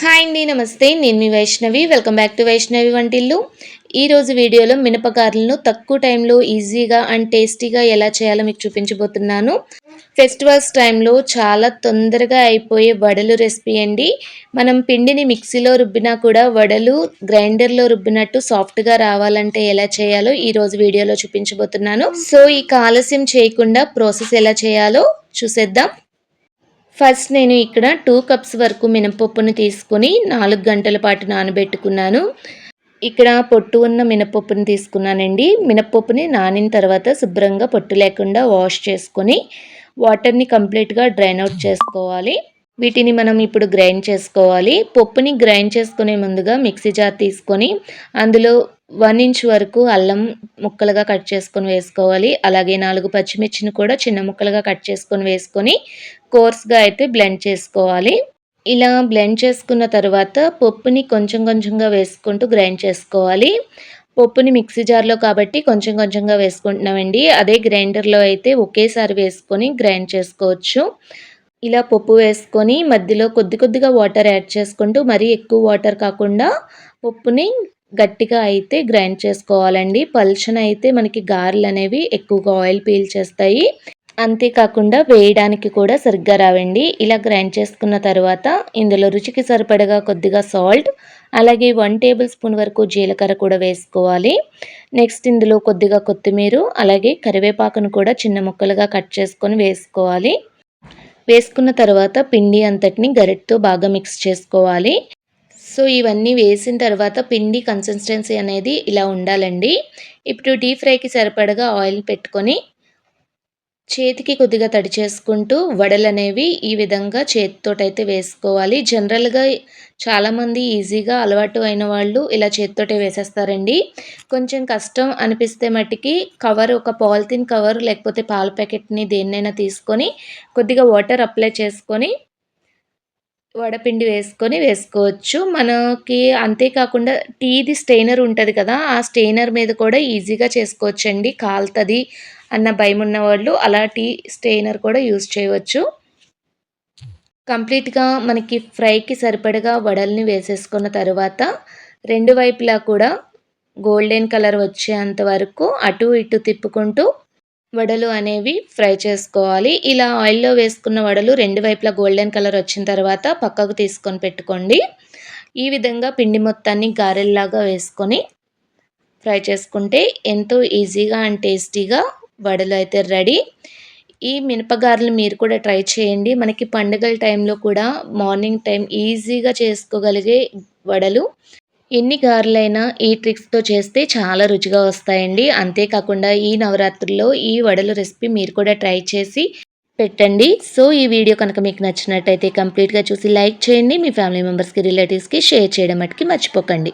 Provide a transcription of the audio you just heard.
Hi అండి నమస్తే. నేను మీ Vaishnavi. Welcome back to Vaishnavi వంటిల్లు. ఈరోజు వీడియోలో మినపకారులను తక్కువ టైంలో ఈజీగా అండ్ టేస్టీగా ఎలా చేయాలో మీకు చూపించబోతున్నాను. ఫెస్టివల్స్ టైంలో చాలా తొందరగా అయిపోయే వడలు రెసిపీ అండి. మనం పిండిని మిక్సీలో రుబ్బినా కూడా వడలు గ్రైండర్లో రుబ్బినట్టు సాఫ్ట్గా రావాలంటే ఎలా చేయాలో ఈరోజు వీడియోలో చూపించబోతున్నాను. సో ఈ ఆలస్యం చేయకుండా ప్రాసెస్ ఎలా చేయాలో చూసేద్దాం. ఫస్ట్ నేను ఇక్కడ టూ కప్స్ వరకు మినపప్పును తీసుకొని నాలుగు గంటల పాటు నానబెట్టుకున్నాను. ఇక్కడ పొట్టు ఉన్న మినపప్పుని తీసుకున్నానండి. మినపప్పుని నానిన తర్వాత శుభ్రంగా పొట్టు లేకుండా వాష్ చేసుకొని వాటర్ని కంప్లీట్గా డ్రైన్ అవుట్ చేసుకోవాలి. వీటిని మనం ఇప్పుడు గ్రైండ్ చేసుకోవాలి. పప్పుని గ్రైండ్ చేసుకునే ముందుగా మిక్సీ జార్ తీసుకొని అందులో వన్ ఇంచ్ వరకు అల్లం ముక్కలుగా కట్ చేసుకొని వేసుకోవాలి. అలాగే నాలుగు పచ్చిమిర్చిని కూడా చిన్న ముక్కలుగా కట్ చేసుకొని వేసుకొని కోర్స్గా అయితే బ్లెండ్ చేసుకోవాలి. ఇలా బ్లెండ్ చేసుకున్న తర్వాత పప్పుని కొంచెం కొంచెంగా వేసుకుంటూ గ్రైండ్ చేసుకోవాలి. పప్పుని మిక్సీ జార్లో కాబట్టి కొంచెం కొంచెంగా వేసుకుంటున్నామండి. అదే గ్రైండర్లో అయితే ఒకేసారి వేసుకొని గ్రైండ్ చేసుకోవచ్చు. ఇలా పప్పు వేసుకొని మధ్యలో కొద్ది కొద్దిగా వాటర్ యాడ్ చేసుకుంటూ మరీ ఎక్కువ వాటర్ కాకుండా పప్పుని గట్టిగా అయితే గ్రైండ్ చేసుకోవాలండి. పల్చన అయితే మనకి గారెలు అనేవి ఎక్కువగా ఆయిల్ పీల్ చేస్తాయి. అంతేకాకుండా వేయడానికి కూడా సరిగ్గా రావండి. ఇలా గ్రైండ్ చేసుకున్న తర్వాత ఇందులో రుచికి సరిపడగా కొద్దిగా సాల్ట్ అలాగే వన్ టేబుల్ స్పూన్ వరకు జీలకర్ర కూడా వేసుకోవాలి. నెక్స్ట్ ఇందులో కొద్దిగా కొత్తిమీర అలాగే కరివేపాకును కూడా చిన్న ముక్కలుగా కట్ చేసుకొని వేసుకోవాలి. వేసుకున్న తర్వాత పిండి అంతటిని గరిటతో బాగా మిక్స్ చేసుకోవాలి. సో ఇవన్నీ వేసిన తర్వాత పిండి కన్సిస్టెన్సీ అనేది ఇలా ఉండాలండి. ఇప్పుడు డీప్ ఫ్రైకి సరిపడగా ఆయిల్ పెట్టుకొని చేతికి కొద్దిగా తడి చేసుకుంటూ వడలనేవి ఈ విధంగా చేతితోటైతే వేసుకోవాలి. జనరల్గా చాలామంది ఈజీగా అలవాటు అయిన వాళ్ళు ఇలా చేతితోటే వేసేస్తారండి. కొంచెం కష్టం అనిపిస్తే మట్టికి కవర్ ఒక పాలిథిన్ కవర్ లేకపోతే పాల ప్యాకెట్ని దేన్నైనా తీసుకొని కొద్దిగా వాటర్ అప్లై చేసుకొని వడపిండి వేసుకొని వేసుకోవచ్చు. మనకి అంతేకాకుండా టీది స్టెయినర్ ఉంటుంది కదా ఆ స్టెయినర్ మీద కూడా ఈజీగా చేసుకోవచ్చండి. కాలుతుంది అన్న భయం ఉన్న వాళ్ళు అలా టీ స్టెయినర్ కూడా యూజ్ చేయవచ్చు. కంప్లీట్గా మనకి ఫ్రైకి సరిపడగా వడల్ని వేసేసుకున్న తర్వాత రెండు వైపులా కూడా గోల్డెన్ కలర్ వచ్చేంత వరకు అటు ఇటు తిప్పుకుంటూ వడలు అనేవి ఫ్రై చేసుకోవాలి. ఇలా ఆయిల్లో వేసుకున్న వడలు రెండు వైపులా గోల్డెన్ కలర్ వచ్చిన తర్వాత పక్కకు తీసుకొని పెట్టుకోండి. ఈ విధంగా పిండి మొత్తాన్ని గారెల్లాగా వేసుకొని ఫ్రై చేసుకుంటే ఎంతో ఈజీగా అండ్ టేస్టీగా వడలు అయితే రెడీ. ఈ మినపగారెలు మీరు కూడా ట్రై చేయండి. మనకి పండుగల టైంలో కూడా మార్నింగ్ టైం ఈజీగా చేసుకోగలిగే వడలు. ఎన్ని గారెలైనా ఈ ట్రిక్స్తో చేస్తే చాలా రుచిగా వస్తాయండి. అంతేకాకుండా ఈ నవరాత్రుల్లో ఈ వడల రెసిపీ మీరు కూడా ట్రై చేసి పెట్టండి. సో ఈ వీడియో కనుక మీకు నచ్చినట్టయితే కంప్లీట్గా చూసి లైక్ చేయండి. మీ ఫ్యామిలీ మెంబర్స్కి రిలేటివ్స్కి షేర్ చేయడం మటుకి మర్చిపోకండి.